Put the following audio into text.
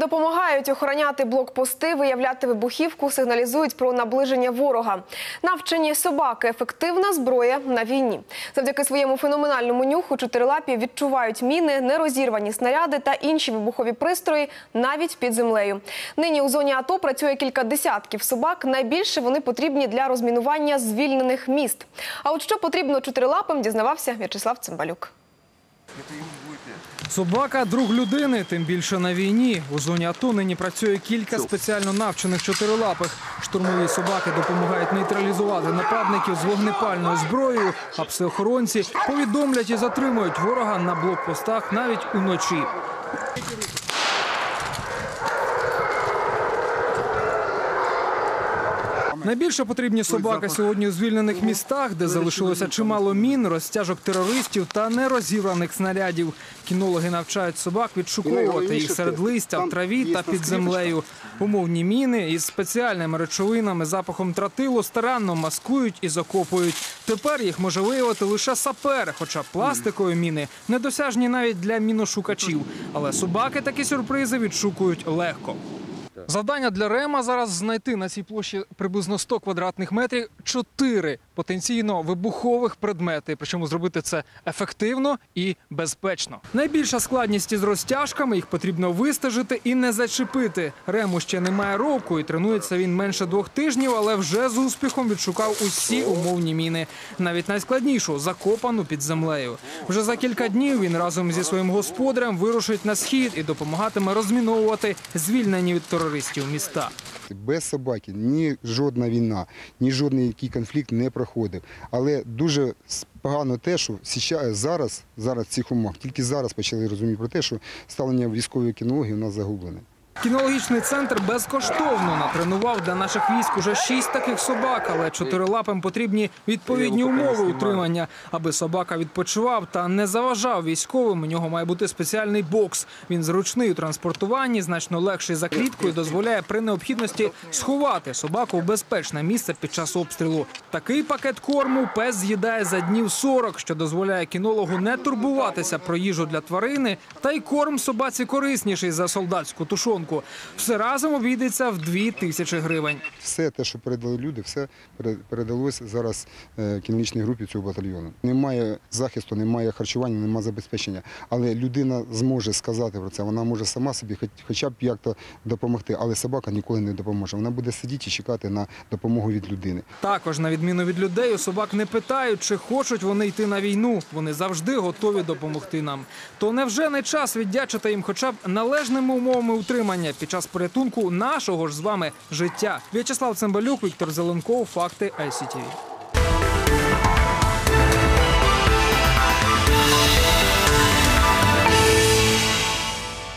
допомагають охороняти блокпости, виявляти вибухівку, сигналізують про наближення ворога. Навчені собаки ефективна зброя на війні. Завдяки своєму феноменальному нюху чотирилапі відчувають міни, нерозірвані снаряди та інші вибухові пристрої навіть під землею. Нині у зоні АТО працює кілька десятків собак. Найбільше вони потрібні для розмінування звільнених міст. А от що потрібно чотирилапим, дізнавався В'ячеслав Цимбалюк. Собака друг людини, тим більше на війні. У зоні АТО нині працює кілька спеціально навчених чотирилапих. Штурмові собаки допомагають нейтралізувати нападників з вогнепальною зброєю, а псиохоронці повідомлять і затримують ворога на блокпостах навіть уночі. Найбільше потрібні собаки сьогодні у звільнених містах, де залишилося чимало мін, розтяжок терористів та нерозібраних снарядів. Кінологи навчають собак відшуковувати їх серед листя, в траві та під землею. Умовні міни із спеціальними речовинами, запахом тротилу старанно маскують і закопують. Тепер їх може виявити лише сапер, хоча пластикові міни недосяжні навіть для міношукачів. Але собаки такі сюрпризи відшукують легко. Завдання для Рема зараз знайти на цій площі приблизно 100 квадратних метрів чотири потенційно вибухових предмети. Причому зробити це ефективно і безпечно. Найбільша складність із розтяжками їх потрібно вистежити і не зачепити. Рему ще немає року і тренується він менше двох тижнів, але вже з успіхом відшукав усі умовні міни. Навіть найскладнішу закопану під землею. Вже за кілька днів він разом зі своїм господарем вирушить на схід і допомагатиме розміновувати звільнені від терористів міста. Без собаки ні жодна війна, ні жодний який конфлікт не проходив. Але дуже погано те, що зараз, зараз в цих умовах, тільки зараз почали розуміти про те, що ставлення військової кінології у нас загублене. Кінологічний центр безкоштовно натренував для наших військ уже шість таких собак, але чотирилапим потрібні відповідні умови утримання. Аби собака відпочивав та не заважав військовим. У нього має бути спеціальний бокс. Він зручний у транспортуванні, значно легший за клітку і дозволяє при необхідності сховати собаку в безпечне місце під час обстрілу. Такий пакет корму пес з'їдає за днів 40, що дозволяє кінологу не турбуватися про їжу для тварини, та й корм собаці корисніший за солдатську тушонку. Все разом обійдеться в дві тисячі гривень. Все те, що передали люди, все передалось зараз е, кінологічній групі цього батальйону. Немає захисту, немає харчування, немає забезпечення. Але людина зможе сказати про це. Вона може сама собі хоча б як-то допомогти. Але собака ніколи не допоможе. Вона буде сидіти і чекати на допомогу від людини. Також, на відміну від людей, у собак не питають, чи хочуть вони йти на війну. Вони завжди готові допомогти нам. То невже не час віддячити їм хоча б належними умовами утримання під час порятунку нашого ж з вами життя? В'ячеслав Цимбалюк, Віктор Зеленков, факти ICTV.